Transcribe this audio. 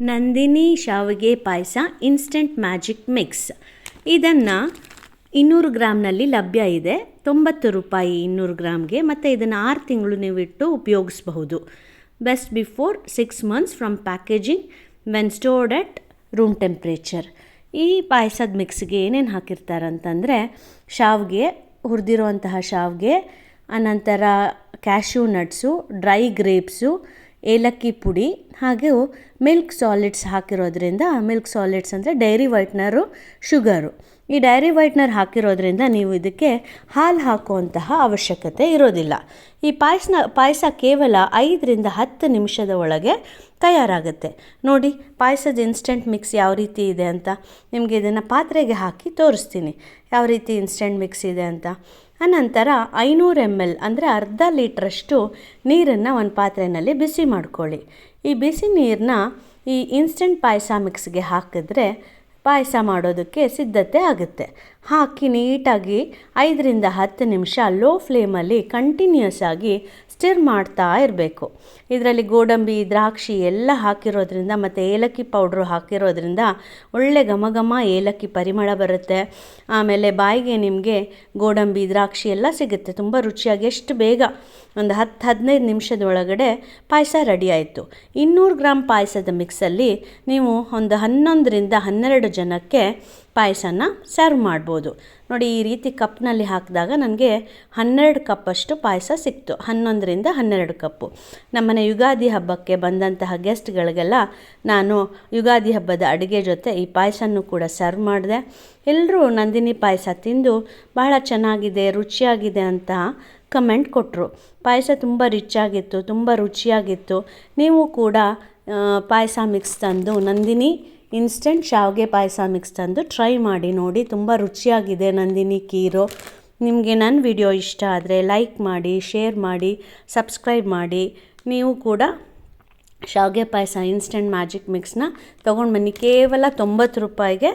ನಂದಿನಿ ಶಾವಿಗೆ ಪಾಯಸ instant magic mix ಇದನ್ನು ಇನ್ನೂರು ಗ್ರಾಮ್ನಲ್ಲಿ ಲಭ್ಯ ಇದೆ. ತೊಂಬತ್ತು ರೂಪಾಯಿ ಇನ್ನೂರು ಗ್ರಾಮ್ಗೆ ಮತ್ತು ಇದನ್ನು ಆರು ತಿಂಗಳು ನೀವು ಇಟ್ಟು ಉಪಯೋಗಿಸಬಹುದು. Best before six months from packaging when stored at room temperature ಈ ಪಾಯಸದ ಮಿಕ್ಸ್ಗೆ ಏನೇನು ಹಾಕಿರ್ತಾರೆ ಅಂತಂದರೆ ಶಾವಿಗೆ, ಹುರಿದಿರುವಂತಹ ಶಾವಿಗೆ ಅನಂತರ ಕ್ಯಾಶ್ಯೂ ನಟ್ಸು ಡ್ರೈ ಗ್ರೇಪ್ಸು ಏಲಕ್ಕಿ ಪುಡಿ ಹಾಗೂ ಮಿಲ್ಕ್ ಸಾಲಿಡ್ಸ್ ಹಾಕಿರೋದ್ರಿಂದ ಮಿಲ್ಕ್ ಸಾಲಿಡ್ಸ್ ಅಂದರೆ ಡೈರಿ ವೈಟ್ನರು ಶುಗರು. ಈ ಡೈರಿ ವೈಟ್ನರ್ ಹಾಕಿರೋದ್ರಿಂದ ನೀವು ಇದಕ್ಕೆ ಹಾಲು ಹಾಕುವಂತಹ ಅವಶ್ಯಕತೆ ಇರೋದಿಲ್ಲ. ಈ ಪಾಯಸನ, ಪಾಯಸ ಕೇವಲ ಐದರಿಂದ ಹತ್ತು ನಿಮಿಷದ ಒಳಗೆ ತಯಾರಾಗುತ್ತೆ. ನೋಡಿ, ಪಾಯಸದ ಇನ್ಸ್ಟೆಂಟ್ ಮಿಕ್ಸ್ ಯಾವ ರೀತಿ ಇದೆ ಅಂತ. ನಿಮಗೆ ಇದನ್ನು ಪಾತ್ರೆಗೆ ಹಾಕಿ ತೋರಿಸ್ತೀನಿ. ಯಾವ ರೀತಿ ಇನ್ಸ್ಟೆಂಟ್ ಮಿಕ್ಸ್ ಇದೆ ಅಂತ. ಅನಂತರ ಐನೂರು ಎಂ ಎಲ್ ಅಂದರೆ ಅರ್ಧ ಲೀಟ್ರಷ್ಟು ನೀರನ್ನು ಒಂದು ಪಾತ್ರೆಯಲ್ಲಿ ಬಿಸಿ ಮಾಡ್ಕೊಳ್ಳಿ. ಈ ಬಿಸಿ ನೀರನ್ನ ಈ ಇನ್ಸ್ಟೆಂಟ್ ಪಾಯಸ ಮಿಕ್ಸ್ಗೆ ಹಾಕಿದ್ರೆ ಪಾಯಸ ಮಾಡೋದಕ್ಕೆ ಸಿದ್ಧತೆ ಆಗುತ್ತೆ. ಹಾಕಿ ನೀಟಾಗಿ ಐದರಿಂದ ಹತ್ತು ನಿಮಿಷ ಲೋ ಫ್ಲೇಮಲ್ಲಿ ಕಂಟಿನ್ಯೂಸ್ ಆಗಿ ಸ್ಟಿರ್ ಮಾಡ್ತಾ ಇರಬೇಕು. ಇದರಲ್ಲಿ ಗೋಡಂಬಿ, ದ್ರಾಕ್ಷಿ ಎಲ್ಲ ಹಾಕಿರೋದ್ರಿಂದ ಮತ್ತು ಏಲಕ್ಕಿ ಪೌಡ್ರು ಹಾಕಿರೋದ್ರಿಂದ ಒಳ್ಳೆ ಘಮ ಏಲಕ್ಕಿ ಪರಿಮಳ ಬರುತ್ತೆ. ಆಮೇಲೆ ಬಾಯಿಗೆ ನಿಮಗೆ ಗೋಡಂಬಿ, ದ್ರಾಕ್ಷಿ ಎಲ್ಲ ಸಿಗುತ್ತೆ. ತುಂಬ ರುಚಿಯಾಗಿ ಎಷ್ಟು ಬೇಗ ಒಂದು ಹತ್ತು, ಹದಿನೈದು ನಿಮಿಷದ ಒಳಗಡೆ ಪಾಯಸ ರೆಡಿ ಆಯಿತು. ಇನ್ನೂರು ಗ್ರಾಮ್ ಪಾಯಸದ ಮಿಕ್ಸಲ್ಲಿ ನೀವು ಒಂದು ಹನ್ನೊಂದರಿಂದ ಹನ್ನೆರಡು ಜನಕ್ಕೆ ಪಾಯಸನ ಸರ್ವ್ ಮಾಡ್ಬೋದು. ನೋಡಿ, ಈ ರೀತಿ ಕಪ್ನಲ್ಲಿ ಹಾಕಿದಾಗ ನನಗೆ ಹನ್ನೆರಡು ಕಪ್ಪಷ್ಟು ಪಾಯಸ ಸಿಕ್ತು. ಹನ್ನೊಂದರಿಂದ ಹನ್ನೆರಡು ಕಪ್ಪು. ನಮ್ಮನೆ ಯುಗಾದಿ ಹಬ್ಬಕ್ಕೆ ಬಂದಂತಹ ಗೆಸ್ಟ್ಗಳಿಗೆಲ್ಲ ನಾನು ಯುಗಾದಿ ಹಬ್ಬದ ಅಡುಗೆ ಜೊತೆ ಈ ಪಾಯಸನೂ ಕೂಡ ಸರ್ವ್ ಮಾಡಿದೆ. ಎಲ್ಲರೂ ನಂದಿನಿ ಪಾಯಸ ತಿಂದು ಬಹಳ ಚೆನ್ನಾಗಿದೆ, ರುಚಿಯಾಗಿದೆ ಅಂತ ಕಮೆಂಟ್ ಕೊಟ್ಟರು ಪಾಯಸ ತುಂಬ ರಿಚ್ಚಾಗಿತ್ತು, ತುಂಬ ರುಚಿಯಾಗಿತ್ತು. ನೀವು ಕೂಡ ಪಾಯಸ ಮಿಕ್ಸ್ ತಂದು ನಂದಿನಿ ಇನ್ಸ್ಟೆಂಟ್ ಶಾವಿಗೆ ಪಾಯಸ ಮಿಕ್ಸ್ ತಂದು ಟ್ರೈ ಮಾಡಿ ನೋಡಿ, ತುಂಬ ರುಚಿಯಾಗಿದೆ ನಂದಿನಿ ಕೀರು. ನಿಮಗೆ ನನ್ನ ವಿಡಿಯೋ ಇಷ್ಟ ಆದರೆ ಲೈಕ್ ಮಾಡಿ ಶೇರ್ ಮಾಡಿ ಸಬ್ಸ್ಕ್ರೈಬ್ ಮಾಡಿ. ನೀವು ಕೂಡ ಶಾವಿಗೆ ಪಾಯಸ ಇನ್ಸ್ಟೆಂಟ್ ಮ್ಯಾಜಿಕ್ ಮಿಕ್ಸ್ನ ತೊಗೊಂಡು ಬನ್ನಿ. ಕೇವಲ ತೊಂಬತ್ತು ರೂಪಾಯಿಗೆ